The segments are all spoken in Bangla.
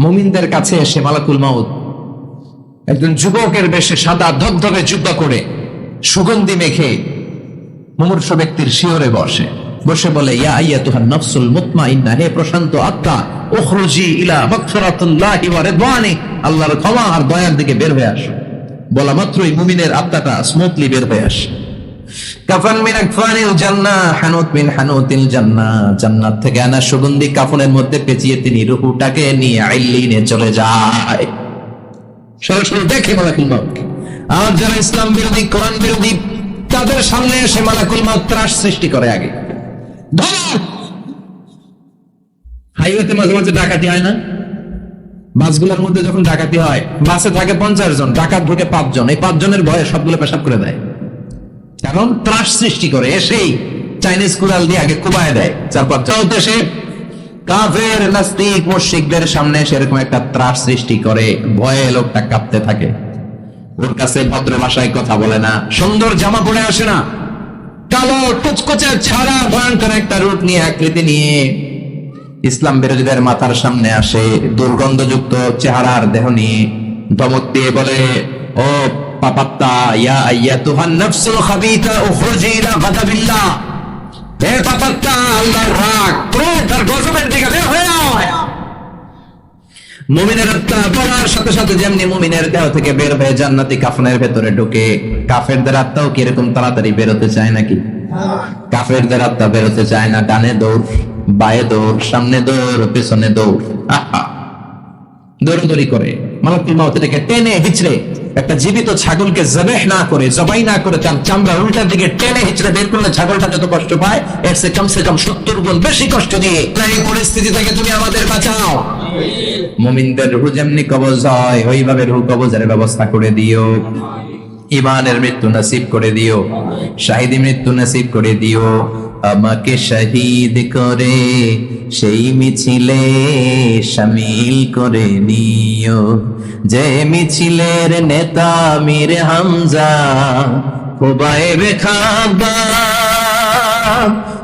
মুমিনদের কাছে এসে মালাকুল মাউদ একজন যুবকের বেশে সাদা ধবধবে যুদ্ধ করে সুগন্ধি মেখে মুমূর্ষ ব্যক্তির শিহরে বসে। বসে বলে, ইয়া আইয়া তুহার নফসুল মুতমাইন্না, হে প্রশান্ত আত্মা, উখরুজি ইলা মাগফিরাতুল্লাহি ওয়া রিদওয়ানি, আল্লাহর ক্ষমা আর দয়ার দিকে বের হয়ে আসো। বলা মাত্রই মুমিনের আত্মাটা স্মুথলি বের হয়ে আসে। তাদের সামনে এসে মালাকুল ত্রাস সৃষ্টি করে আগে। হাইওয়েতে মাঝে মাঝে ডাকাতি হয় না? বাসগুলোর মধ্যে যখন ডাকাতি হয়, বাসে থাকে পঞ্চাশ জন, ডাকাত ঢুকে পাঁচজন। এই পাঁচজনের ভয়ে সবগুলো পেশাব করে দেয়। কারণ ত্রাস সৃষ্টি করে, এসেই চাইনিজ কুড়াল দিয়ে আগে কুবায় দেয়। চার পাঁচ দেশে কাফের, নাস্তিক, মুশরিকদের সামনে সেরকম একটা ত্রাস সৃষ্টি করে, ভয়ে লোকটা কাঁপতে থাকে। ওর কাছে ভদ্র ভাষায় কথা বলে না, সুন্দর জামা পরে আসে না। কালো কুচকুচে ছাড়া, ভয়ঙ্কর একটা রূপ নিয়ে আকৃতি নিয়ে ইসলাম বিরোধীদের মাথার সামনে আসে। দুর্গন্ধযুক্ত চেহারার দেহ নিয়ে ধমক দিয়ে বলে, ও জান্নাতি কাফনের ভেতরে ঢুকে, কাফেরদের আত্মাও তাড়াতাড়ি বেরোতে চায় নাকি? কাফেরদের আত্মা বেরোতে চায় না, ডানে দৌড়, বায়ে দৌড়, সামনে দৌড়, পেছনে দৌড়। দৌড়দৌড়ি করে মালাকুল মাউত এটাকে টেনে হিচড়ে একটা জীবিত ছাগলকে জবেহ না করে, জবাই না করে তার চামড়া উল্টার দিকে টেনে হিচড়ে বের করলে ছাগলটা যত কষ্ট পায়, এর সে কমসে কম সত্তর গুণ বেশি কষ্ট দিয়ে। এই পরিস্থিতি থেকে তুমি আমাদের বাঁচাও। মুমিনদের রুহ যেমনি কবজ হয়, ওইভাবে রুহ কবজের ব্যবস্থা করে দিও। ইমানের মৃত্যু নসিব করে দিও। শাহিদি মৃত্যু নসিব করে দিও। আমাকে শহীদ করে, সেই মিছিলে সামিল করে নিও। যে মিছিলের নেতা মির হামজা খোবায় খাবা।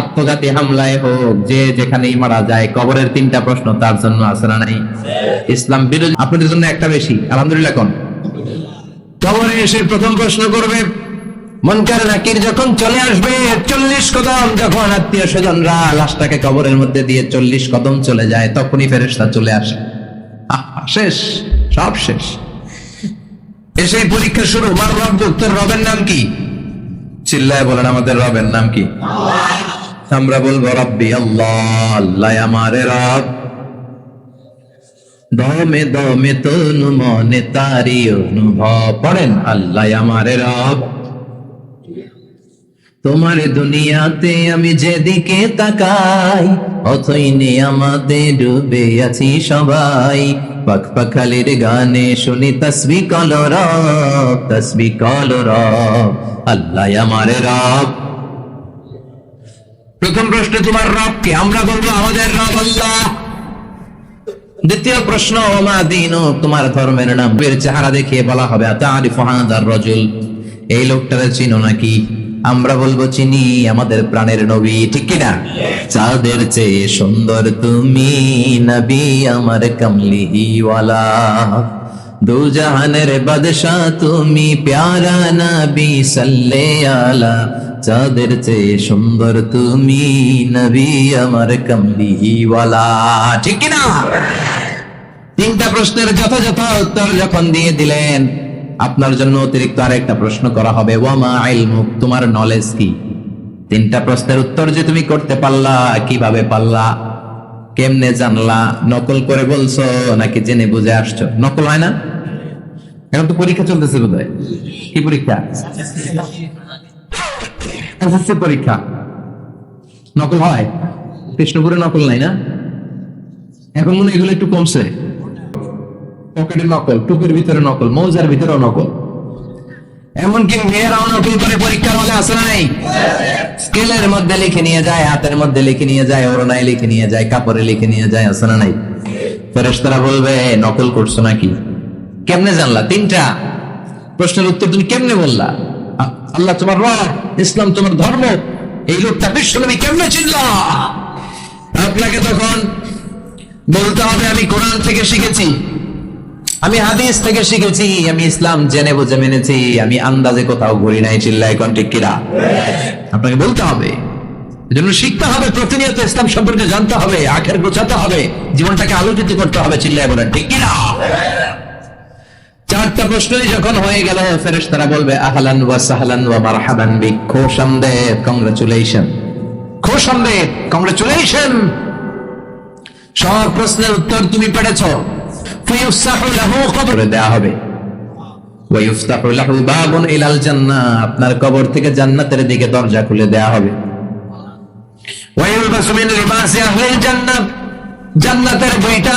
আত্মঘাতী হামলায় হোক, যে যেখানেই মারা যায়, কবরের তিনটা প্রশ্ন তার জন্য আছে না নাই? ইসলাম বিরোধী আপনাদের জন্য একটা বেশি, আলহামদুলিল্লাহ কোন? কবরে এসে প্রথম প্রশ্ন করবে মনকার নাকির যখন চলে আসবে, চল্লিশ কদম, যখন আত্মীয় স্বজনরা লাশটাকে কবরের মধ্যে দিয়ে চল্লিশ কদম চলে যায়, তখনই ফেরেশতা চলে আসে। শেষ, সব শেষ। এসে পরীক্ষা শুরু মার রব তোর রবের নাম কি? চিল্লায় বলেন আমাদের রবের নাম কি? আমরা বলব, রব্বি আল্লাহ আল্লাহ আমারে রব। দমে দমে তনু মনে তারি অনুভব পড়েন আল্লাহ আমারে রব। তোমার দুনিয়াতে আমি যেদিকে তাকাই, অথই আমাতে ডুবে আছি সবাই। পাখ পাখালির গানে শুনি, তসবি কল রব, তসবি কল রব, আল্লাহ আমার রব। প্রথম প্রশ্ন তোমার রব কে আমরা বলব আমাদের রব আল্লাহ দ্বিতীয় প্রশ্ন, ওমা দিন, তোমার ধর্মের নাম। বের চেহারা দেখিয়ে বলা হবে, আতারিফ হাদার রজুল। এই লোকটারে চিনো নাকি? আমরা বলব চিনি, আমাদের প্রাণের নবী, ঠিক কিনা? চাঁদের চেয়ে সুন্দর তুমি, নবী আমার কমলিওয়ালা। দু জাহানের বাদশাহ তুমি, প্যারা নবী সাল্লে আলা। চাঁদের চেয়ে সুন্দর তুমি নবী আমার কমলিওয়ালা। ঠিক কিনা? তিনটা প্রশ্নের যথাযথ উত্তর যখন দিয়ে দিলেন, আপনার জন্য অতিরিক্ত আরেকটা প্রশ্ন করা হবে, ওয়ামা ইলমুক? তোমার নলেজ কি? তিনটা প্রশ্নের উত্তর যে তুমি করতে পারলা, কীভাবে পারলা? কেমনে জানলা? নকল করে বলছো নাকি জেনে বুঝে আসছো? নকল হয় না? এখন তো পরীক্ষা চলতেছে বোধ কি পরীক্ষা? এসএসসি পরীক্ষা। নকল হয়। কৃষ্ণপুরে নকল নাই না? এখন মনে এগুলো একটু কমছে। পকেটের নকল, টুপির ভিতরে নকল, মৌজার ভিতরেও নকল। এমনকি মেয়েরাও নকল করে পরীক্ষার হলে আসে নাই। স্কেলের মধ্যে লিখে নিয়ে যায়, হাতের মধ্যে লিখে নিয়ে যায় ওরনায় লিখে নিয়ে যায়, কাপড়ে লিখে নিয়ে যায়, আসে না নাই? ফেরেশতারা বলবে, নকল করছ নাকি? কেমনে জানলা? তিনটা। প্রশ্নের উত্তর তুমি কেমনে বললা? আল্লাহ তোমার রব, ইসলাম তোমার ধর্ম। এই লোকটা বিশ্বনবী কেমনে চিনলা? আপনাকে তখন বলতে হবে, আমি কোরআন থেকে শিখেছি, আমি হাদিস থেকে শিখেছি, আমি ইসলাম জেনে বুঝে মেনেছি, আমি আন্দাজে কোথাও ঘুরি নাই চিল্লাই কোন ঠিক কিরা আপনাকে বলতে হবে, এজন্য শিখতে হবে, প্রতিনিয়ত ইসলাম সম্পর্কে জানতে হবে, আখের গোছাতে হবে, জীবনটাকে আলোকিত করতে হবে চিল্লাই বলেন, ঠিক কিনা? চারটা প্রশ্নই যখন হয়ে গেল ফেরেশ তারা বলবে, আহলান ওয়া সাহলান ওয়া মারহাবান বিক। খোশামদেদ কংগ্রাচুলেশন খোশামদেদ কংগ্রাচুলেশন সব প্রশ্নের উত্তর তুমি পেরেছ। ফায়ুসাহু লাহু কবরে। দেয়া হবে। ওয়ায়ুফতাহু লাহু বাবুন ইলাল জান্নাহ। আপনার কবর থেকে জান্নাতের দিকে দরজা খুলে দেয়া হবে। ওয়ায়ুলবাসু মিন লিবাসি আহলিল জান্নাহ। জান্নাতের বইটা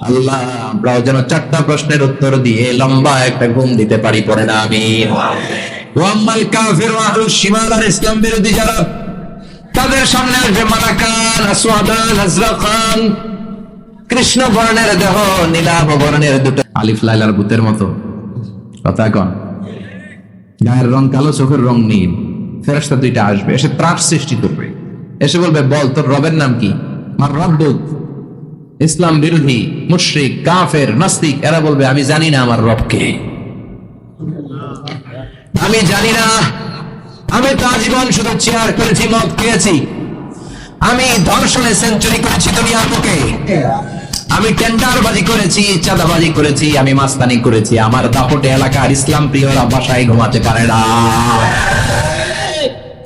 আল্লাহ, আমরাও যেন চারটা প্রশ্নের উত্তর দিয়ে লম্বা একটা ঘুম দিতে পারি, পড়ে না আমি। ওয়াম্মাল কাফির ইসলাম বিরোধী যারা, তাদের সামনে আসবে মালাকান আসওয়াদান আজরাকান কৃষ্ণ বর্ণের দেহ, নীলাভ বর্ণের দুটো। আলিফ লাইলার ভূতের মতো। কথা কন। গায়ের রং কালো, চোখের রং নীল। ফেরেশতা দুইটা আসবে, এসে ত্রাস সৃষ্টি করবে। এসে বলবে, বল, তোর রবের নাম কি? আমার রব্বুক ইসলাম বিরোধী, মুশরিক, কাফের, নাস্তিক, এরা বলবে, আমি জানি না আমার রবকে। আমি জানি না। আমি তো আজীবন শুধু চেয়ার করেছি, মদ খেয়েছি। আমি ধর্ষণে সেঞ্চুরি করেছি দুনিয়ার বুকে। আমি টেন্ডারবাজি করেছি, চাঁদাবাজি করেছি, আমি মাস্তানি করেছি। আমার দাপটে এলাকার ইসলাম প্রিয়রা বাসায় ঘুমাতে পারে না।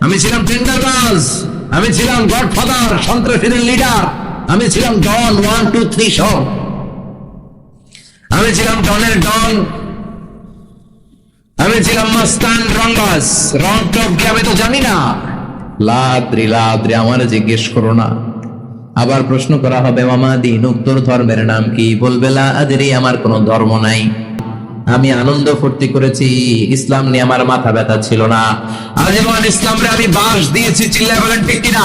আমি ছিলাম টেন্ডারবাজ আমি ছিলাম গডফাদার সন্ত্রাসীদের লিডার আমি ছিলাম don one two three show আমি ছিলাম ডনের ডন। আমি ছিলাম মাস্তান রঙ্গাস। রং টপকে আমি তো জানি না। লাদ্রি লাদ্রি, আমার জিজ্ঞেস করো না। আবার প্রশ্ন করা হবে মামা দিন উত্তর ধর্মের নাম কি? বলবে লা আদরি আমার কোনো ধর্ম নাই। আমি আনন্দ ফুর্তি করেছি, ইসলাম নিয়ে আমার মাথা ব্যথা ছিল না। আজীবন ইসলামরে আমি বাস দিয়েছি, চিল্লায় বলেন, ঠিক কিনা?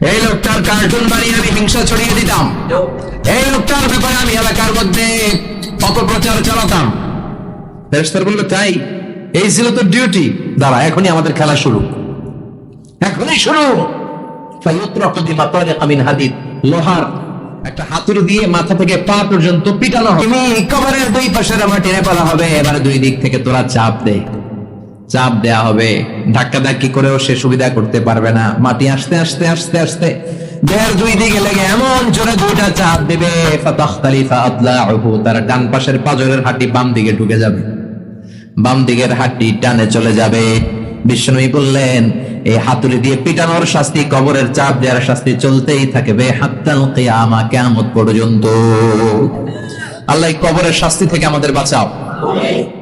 এই লোকটার কার্টুন বানিয়ে আমি হিংসা ছড়িয়ে দিতাম। এই লোকটার ব্যাপারে আমি এলাকার মধ্যে অপপ্রচার চালাতাম। বলল তাই? এই ছিল তো ডিউটি দাঁড়া এখনই আমাদের খেলা শুরু। এখনই শুরু। লোহার একটা হাতুড়ি দিয়ে মাথা থেকে পা পর্যন্ত পিটানো হবে তুমি দুই পাশের ফেলা হবে। এবার দুই দিক থেকে তোরা চাপ দে। চাপ দেয়া হবে। ধাক্কা ধাক্কি করেও সে সুবিধা করতে পারবে না। মাটি আসতে আসতে আসতে আসতে। ডান পাশের পাজরের বাম দিকে ঢুকে যাবে। বাম দিকের টানে চলে যাবে। বললেন এই হাতুড়ি দিয়ে পিটানোর শাস্তি, কবরের চাপ দেওয়ার শাস্তি চলতেই থাকে থাকবে হাত্তাল কিয়ামা, কিয়ামত পর্যন্ত। আল্লাহ কবরের শাস্তি থেকে আমাদের বাঁচাও।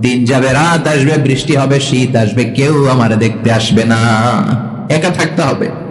দিন যাবে, রাত আসবে, বৃষ্টি হবে, শীত আসবে, কেউ আমার দেখতে আসবে না। একা থাকতে হবে।